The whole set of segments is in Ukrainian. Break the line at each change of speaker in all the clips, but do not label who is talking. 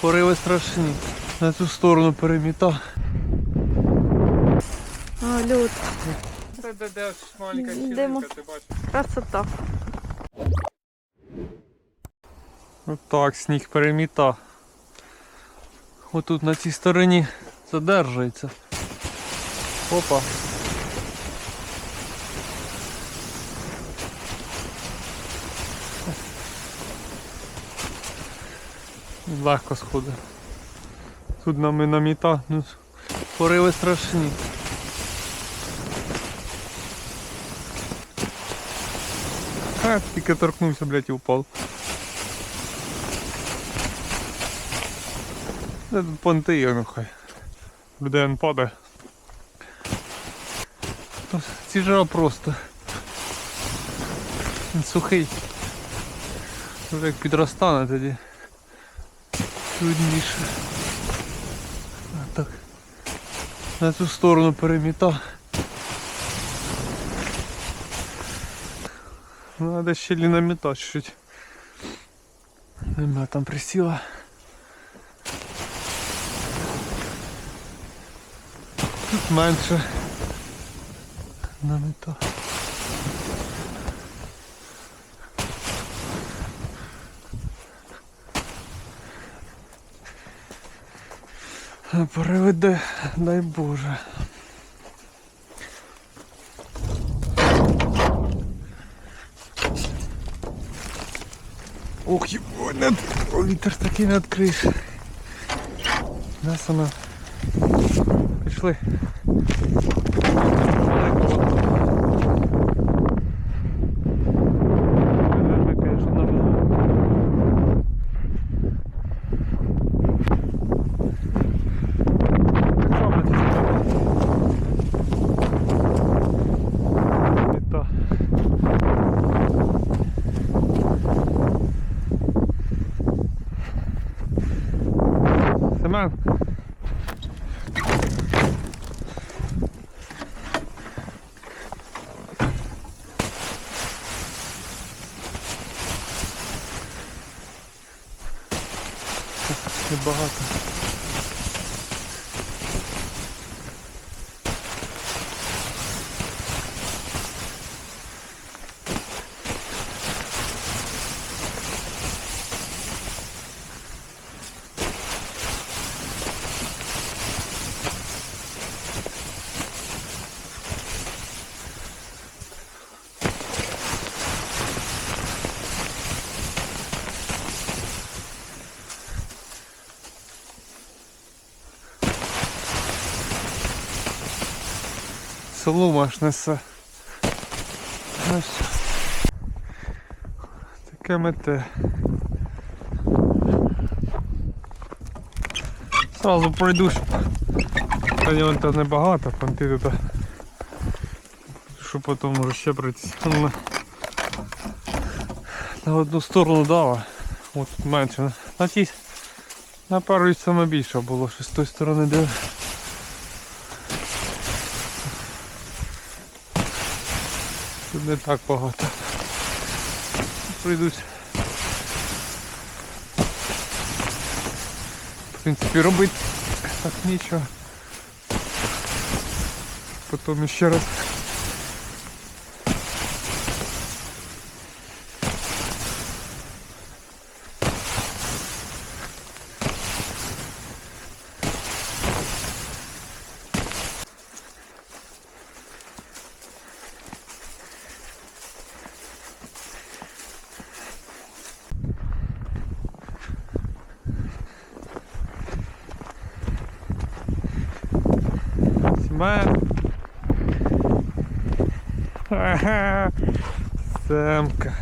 Пориви страшні. На цю сторону переміта.
А, лід.
Де, де, де маленька щілинка, ти бачиш?
Красота.
Отак, сніг переміта. Отут на цій стороні задержується. Опа. Легко сходить. Тут нами наміта, ну, пориви страшні. А, тільки торкнувся, блядь, і впав. Де тут понти є, ну хай. Людей он падає. Ці жара просто. Він сухий. Як підростане тоді. Трудніше. А так. На цю сторону переміта. Надо ще ліномета чуть-чуть. Нема там присіла. Тут менше намета. Переведе, дай Боже. Ох, не... О, вітер такий не відкриєш. Нас вона. Пішли. Ми, конечно, нам- Так само ці справи. І то. Семен. Небагато. Солома несе. Таке мете. Сразу пройдусь. Та то небагато, понти тут. Що потім може ще пройти. На, одну сторону дала. От тут менше. На тій на пару саме більше було, що з тої сторони де. Тут не так багато. Прийдуть. В принципі, робити так нічого. Потім ще раз. Ага. Семка.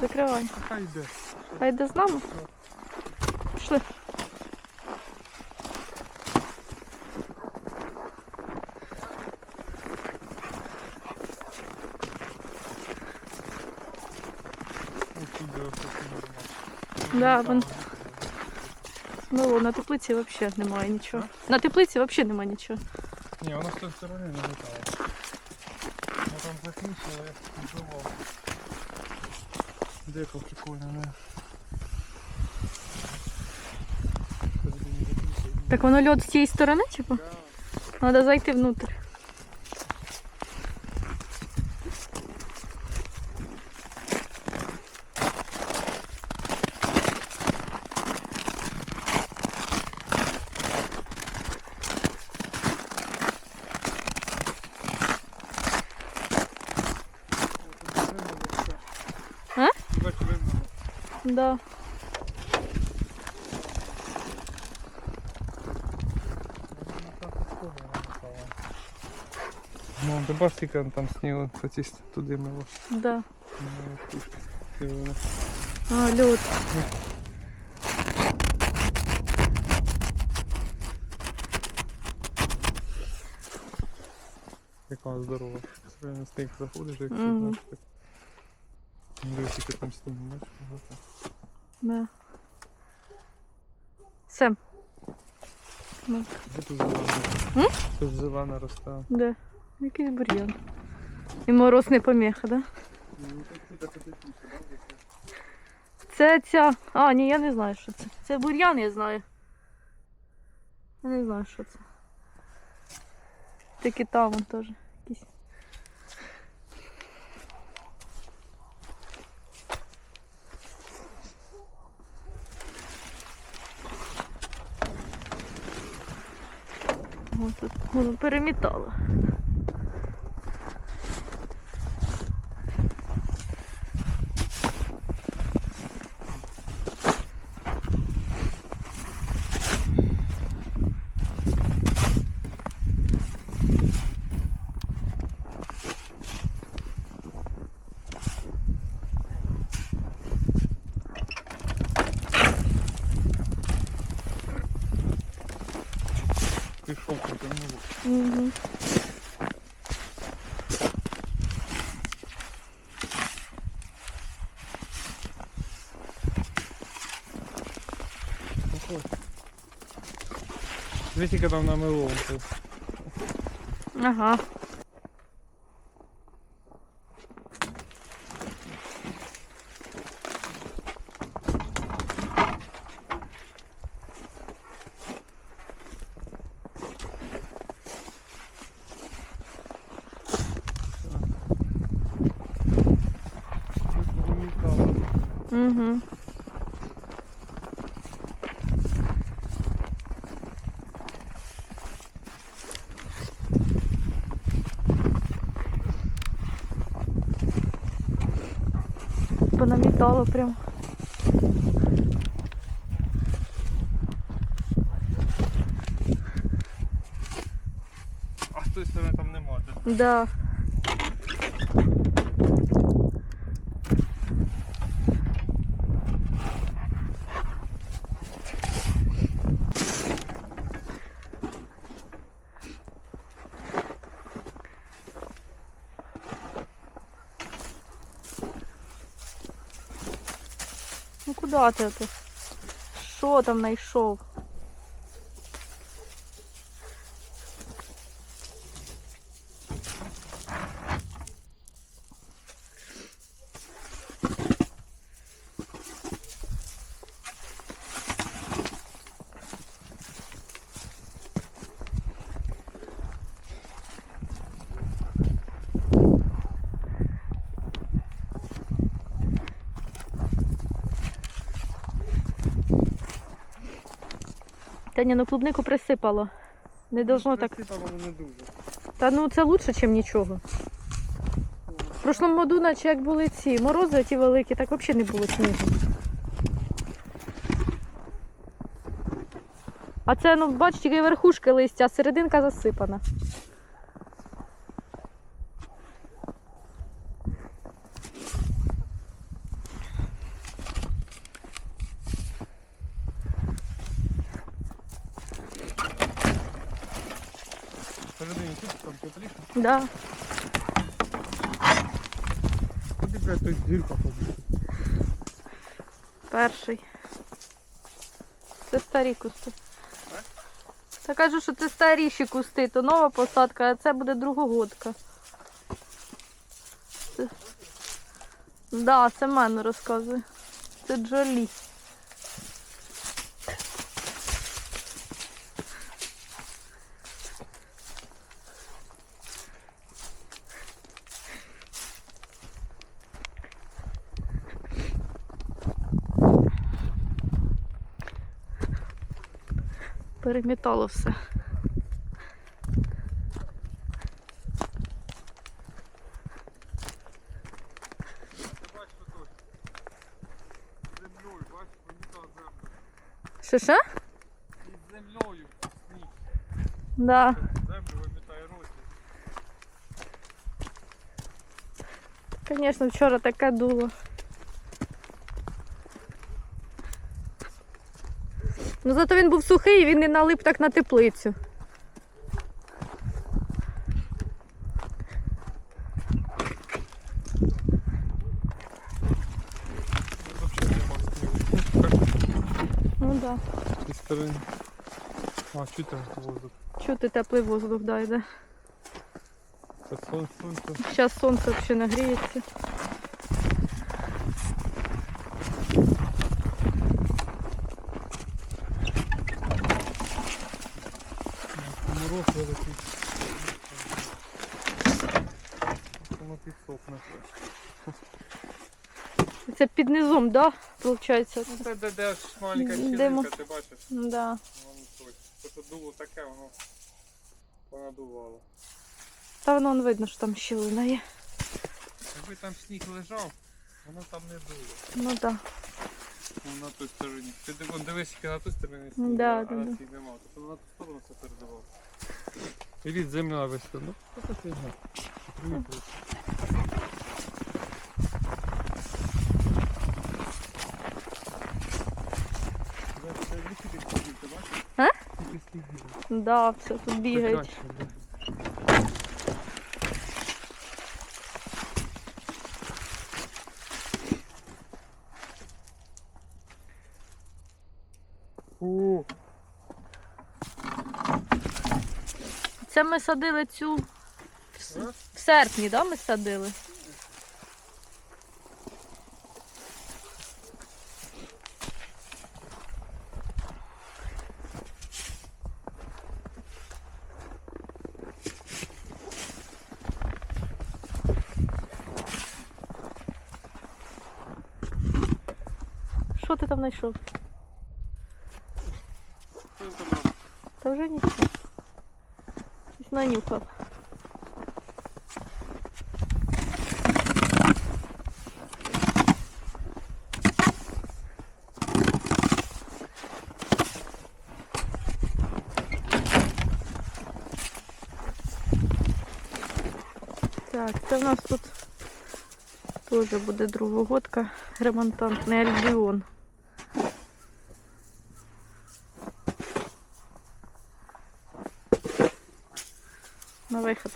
Закривай.
Хай йде.
А йде з нами? Пішли.
Відео нормально.
Да, вон- Ну, на теплиці взагалі немає нічого. На теплиці взагалі немає нічого.
Ні, вона з тої сторони не летала. Вона там закінчила, я підживав. Деко прикольно, не?
Так воно льот з тієї сторони, типу? Треба зайти внутрь. А? Да.
Ну, бачиш, скільки там снігу, тоді туди мило.
Да. А, льот.
Яка здорова. Реально з тих заходиш, як
Мгм.
знаєш. так. Дивись, скільки там снігу, бачиш?
Да. Сем.
Тут зелена? Тут зелена росте.
де? Якийсь бур'ян. І мороз не поміха, да? Це ця. А, ні, я не знаю, що це. Це бур'ян, я знаю. Я не знаю, що це. Такі там вон теж. Ось тут воно перемітало.
Дивись, яка там намило.
Ага. Угу. Понамітало прям.
А з тої сторони там нема.
да? Да. Куди ти тут? Що там знайшов? Та ні, ну клубнику присипало. Не должно так.
Присипало не дуже.
Та ну це лучше, ніж нічого. В прошлому году, наче як були ці морози ті великі, так взагалі не було снігу. А це, ну, бачите, верхушки листя, а серединка засипана.
Всередині тут там тепліше.
Да.
Куди, блядь, дірка побіг.
Перший. Це старі кусти. Та кажу, що це старіші кусти, то нова посадка, а це буде другогодка. Це... Да, це мене розказує. Це Джолі. Перемітало все.
Ти бачиш тут землею, бачиш, вимітав землю.
Що що?
І землею сніг.
Да.
Землю вимітає роті.
Звісно, вчора таке дуло. Ну зато він був сухий і він не налип так на теплицю. Ну так. Да.
Сторони. А, чути воздух.
Чути теплий воздух да, йде. Зараз сонце взагалі нагріється.
Воно підсохне.
Це під низом, да? Получається?
Ну, це де, де ж маленька
Димо.
щілинка, ти бачиш?
Да.
Воно тут. Тут дуло таке, воно понадувало.
Та воно он видно, що там щілина є.
Якби там сніг лежав, воно там не дуло.
Ну так. Да.
На той стороні. Ти див- вон дивись, яке на той стороні
Да,
сніг,
да,
а
да.
на цій нема. Тобто на ту сторону все передавав. Іліть земля весь. Ну.
А? Да, все тут бігають. Це ми садили цю в, серпні, да, ми садили? Що ти там знайшов? Та вже нічого. Нанюхав. Так, це в нас тут теж буде другогодка ремонтантний альбіон. Виход.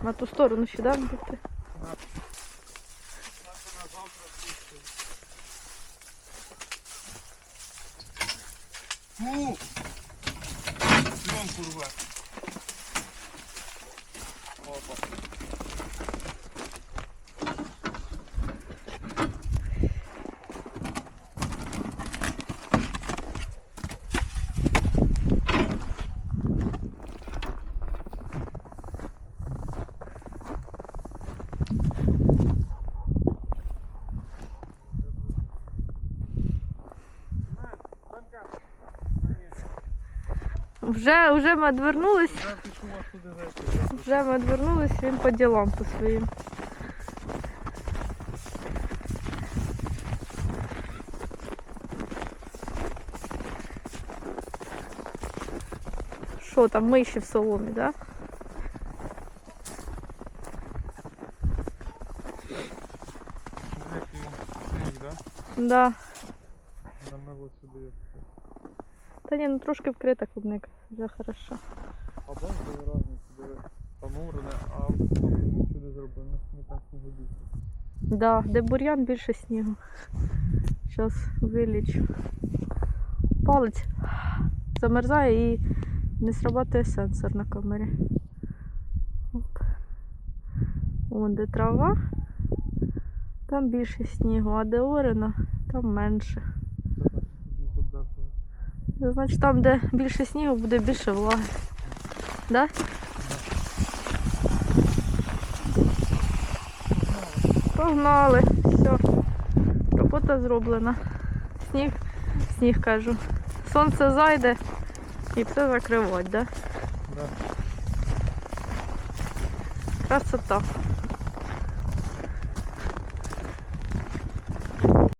На ту сторону ще, да, бути?
Фу! Пленку рве. Опа.
Вже, вже ми відвернулись,
Я пішов вас туди зайти.
вже ми відвернулись, він по ділам по своїм. Що там, миші в соломі, так? Да?
Який сніг, да?
Да.
Намило сюди.
Та ні, ну трошки вкрита клубника, вже хорошо.
А бачите, разниця, диви. Понурене, а потім сюди зроблено.
Да, де бур'ян більше снігу. Зараз вилічу. Палець замерзає і не срабатує сенсор на камері. Оп. Вон де трава, там більше снігу, а де орена, там менше. Значить, там, де більше снігу, буде більше влаги. Да? Погнали. Все. Робота зроблена. Сніг, сніг кажу. Сонце зайде і все закривать, да?
Да.
Красота.